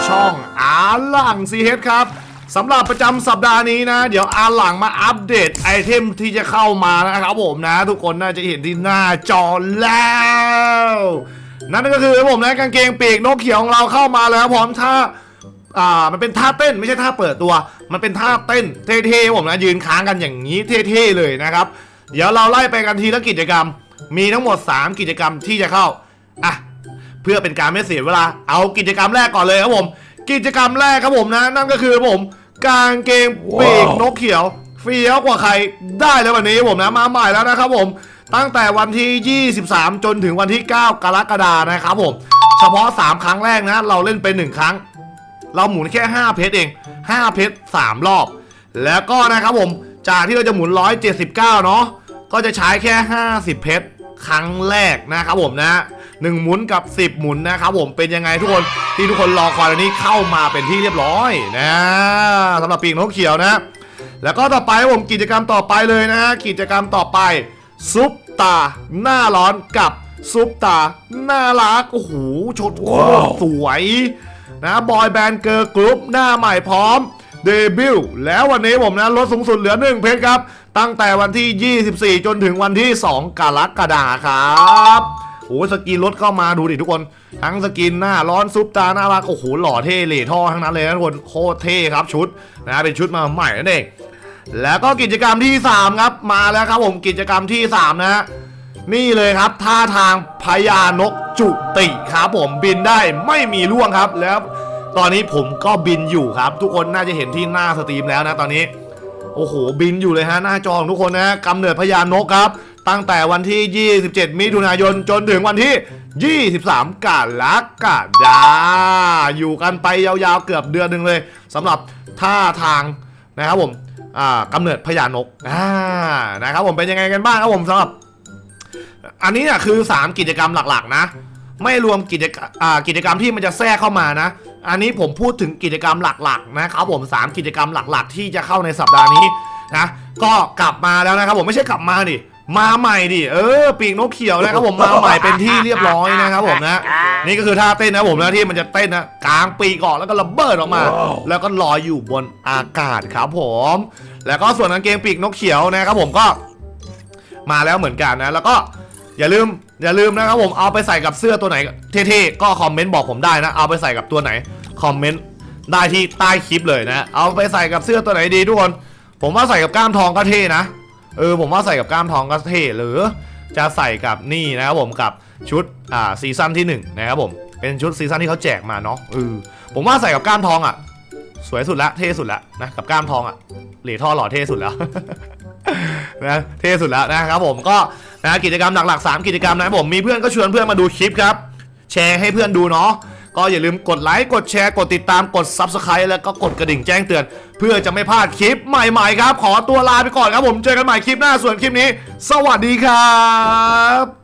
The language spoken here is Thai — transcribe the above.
่ช่องอาหลังซีเฮดครับสำหรับประจำสัปดาห์นี้นะ เดี๋ยวอาหลังมาอัปเดตไอเทมที่จะเข้ามานะครับผมนะ ทุกคนน่าจะเห็นที่หน้าจอแล้ว นั่นก็คือผมนะกางเกงปีกนกเขียวของเราเข้ามาแล้วพร้อมท่าอ่ามันเป็นท่าเต้นไม่ใช่ท่าเปิดตัว มันเป็นท่าเต้นเท่ๆผมนะยืนค้างกันอย่างนี้เท่ๆเลยนะครับ เดี๋ยวเราไล่ไปกันทีละกิจกรรม มีทั้งหมด 3 กิจกรรมที่จะเข้าอะ เพื่อเป็นการไม่เสียเวลา เอากิจกรรมแรกก่อนเลยครับผม กิจกรรมแรกครับผมนะ นั่นก็คือผมกางเกงปีกนกเขียวเฟี้ยวกว่าใครได้แล้ววันนี้ผมนะมาใหม่แล้วนะครับผมตั้งแต่วันที่ 23 จนถึงวันที่ 9 กรกฎานะครับผม เฉพาะ 3 ครั้งแรกนะ เราเล่นเป็น1ครั้ง เราหมุนแค่ 5 เพชรเอง 5 เพชร 3 รอบ แล้วก็นะครับผม จากที่เราจะหมุน 179 เนาะก็จะใช้แค่ 50 เพชร ครั้งแรกนะครับผมนะ หนึ่งหมุนกับ 10 หมุนนะครับผมเป็นยังไงทุกคนที่ทุกคนรอคอยอันนี้เข้ามาเป็นที่เรียบร้อยนะสำหรับปีกนกเขียวนะ แล้วก็ต่อไปผมกิจกรรมต่อไปเลยนะกิจกรรมต่อไป ซุปตาหน้าร้อนกับซุปตาน่ารักโอ้โหชดโคตรสวยนะบอยแบนด์เกิร์ลกรุ๊ปหน้าใหม่พร้อมเดบิวต์แล้ววันนี้ผมนะลดสูงสุดเหลือ 1 เพชรครับ ตั้งแต่วันที่ 24 จนถึงวันที่ 2 กรกฎาคมครับ โอ้สกินรถเข้ามาดูดิทุกคน ทั้งสกินหน้าร้อนซุปตาหน่ารักโอ้โหหล่อเท่เหล่ท่อทั้งนั้นเลยนะทุกคนโคตรเท่ครับชุดนะเป็นชุดมาใหม่นั่นเองแล้วก็กิจกรรมที่ 3 ครับมาแล้วครับผมกิจกรรมที่ 3 นะฮะนี่เลยครับท่าทางพญานกจุติครับผมบินได้ไม่มีร่วงครับแล้ว ตอนนี้ผมก็บินอยู่ครับ ทุกคนน่าจะเห็นที่หน้าสตรีมแล้วนะตอนนี้ โอ้โหบินอยู่เลยฮะหน้าจอของทุกคนนะกำเนิดพญานกครับ ตั้งแต่วันที่ 27 มิถุนายนจนถึงวันที่ 23กรกฎาอยู่กันไปยาวๆเกือบเดือนหนึ่งเลยสำหรับท่าทางนะครับผมอ่ากำเนิดพญานกนะครับผมเป็นยังไงกันบ้างครับผมสำหรับ อันนี้เนี่ยคือ 3 กิจกรรมหลักๆ นะ ไม่รวมกิจกรรมกิจกรรมที่มันจะแทรกเข้ามานะ อันนี้ผมพูดถึงกิจกรรมหลักๆ นะครับผม 3 กิจกรรมหลักๆ ที่จะเข้าในสัปดาห์นี้นะก็กลับมาแล้วนะครับผมไม่ใช่กลับมาดิ มาใหม่ดิเออปีกนกเขียวนะครับผมมาใหม่เป็นที่เรียบร้อยนะครับผมนะนี่ก็คือท่าเต้นนะผมนะที่มันจะเต้นนะกลางปีกออกแล้วก็ระเบิดออกมา แล้วก็ลอยอยู่บนอากาศครับผม แล้วก็ส่วนกางเกงปีกนกเขียวนะครับผมก็มาแล้วเหมือนกันนะ แล้วก็อย่าลืมอย่าลืมนะครับผมเอาไปใส่กับเสื้อตัวไหนเท่ๆก็คอมเมนต์บอกผมได้นะ เอาไปใส่กับตัวไหนคอมเมนต์ได้ที่ใต้คลิปเลยนะ เอาไปใส่กับเสื้อตัวไหนดีทุกคน ผมว่าใส่กับกล้ามทองก็เท่นะ เออผมว่าใส่กับกล้ามทองก็เท่หรือจะใส่กับนี่นะครับผมกับชุดอ่าซีซั่นที่หนึ่งนะครับผมเป็นชุดซีซั่นที่เขาแจกมาเนาะเออผมว่าใส่กับกล้ามทองอะ สวยสุดละเท่สุดละนะกับกล้ามทองอะเหล่ท่อหล่อเท่สุดแล้วนะเท่สุดแล้วนะครับผมก็นะกิจกรรมหลักๆ3กิจกรรมนะครับผมมีเพื่อนก็ชวนเพื่อนมาดูคลิปครับแชร์ให้เพื่อนดูเนาะ ก็อย่าลืมกดไลค์กดแชร์กดติดตามกด Subscribe แล้วก็กดกระดิ่งแจ้งเตือน เพื่อจะไม่พลาดคลิปใหม่ๆครับ ขอตัวลาไปก่อนครับผมเจอกันใหม่คลิปหน้าส่วนคลิปนี้ สวัสดีครับ